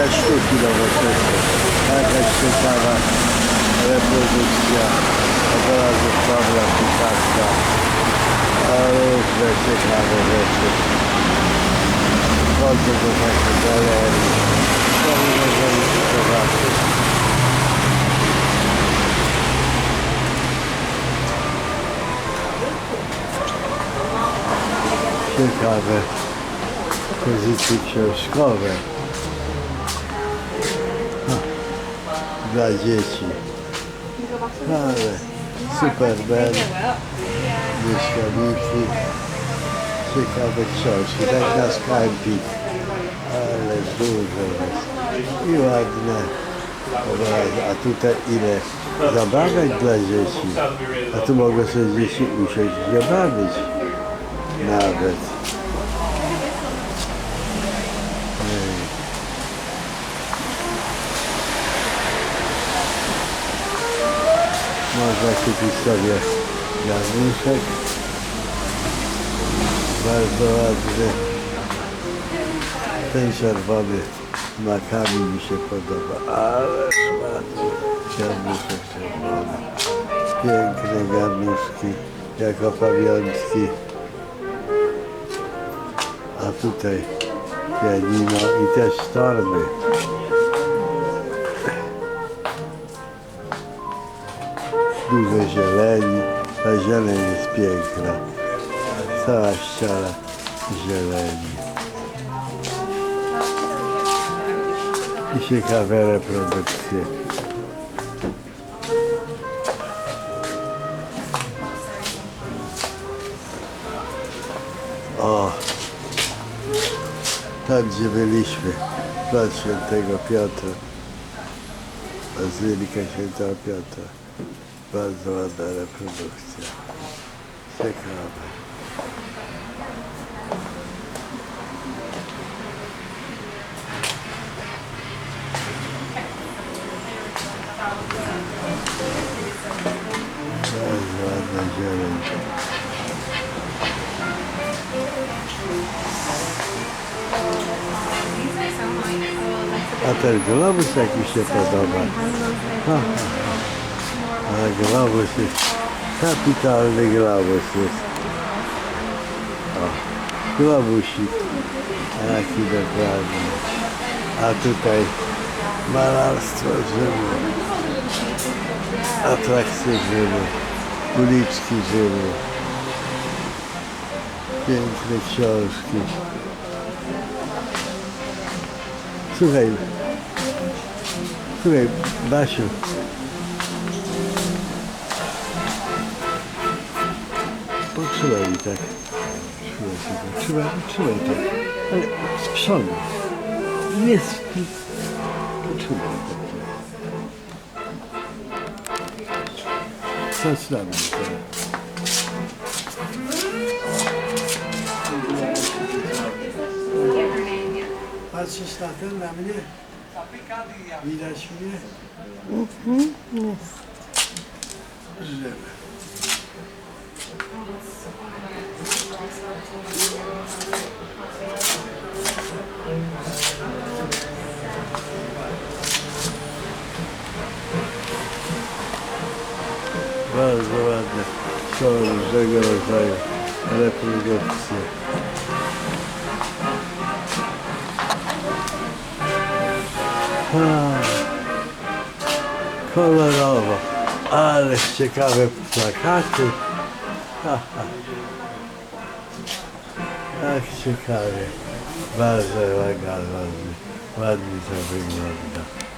galeria sztuki nowoczesnej. Jakaś ciekawa reprodukcja obrazów Pawła Pikassa. A różne ciekawe rzeczy. Wchodzę do takiej galerii. To możemy się zobaczyć. Ciekawe pozycje książkowe dla dzieci. Ale Superman, mieszkaniki, ciekawe książki, tak na skarbik, ale dużo jest i ładne. A tutaj ile zabawek dla dzieci, a tu mogą sobie dzieci usiąść i się bawić nawet. Można kupić sobie garnuszek. Bardzo ładny. Ten czerwony z makami mi się podoba. Ale ładny garnuszek czerwony. Piękne garnuszki, jako pamiątki. A tutaj pianino i też torby. Dużo zieleni, ta zieleń jest piękna. Cała ściana zieleni. I ciekawe reprodukcje. O! Tam gdzie byliśmy, plac Świętego Piotra, Bazylika Świętego Piotra. Bardzo ładna reprodukcja. Ciekawe. Bardzo ładna zieleń. A ten globus jak mi się podoba. Ha, ha, ha. A globus jest kapitalny globus jest. O, globusik. Jaki dokładnie. A tutaj malarstwo Rzymu. Atrakcje Rzymu. Uliczki Rzymu. Piękne książki. Słuchaj, słuchaj, Basiu. Potrzymaj mi tak. Trzymaj się tak. Trzymaj, trzymaj tak. Ale z przodu. Nie z... Potrzymaj tak. Zaczynamy teraz. Patrzysz na ten, Bardzo ładne. Są różnego rodzaju reprodukcje. A, kolorowo, ale ciekawe plakaty. Jak ciekawie. Bardzo ładnie, ładnie to wygląda.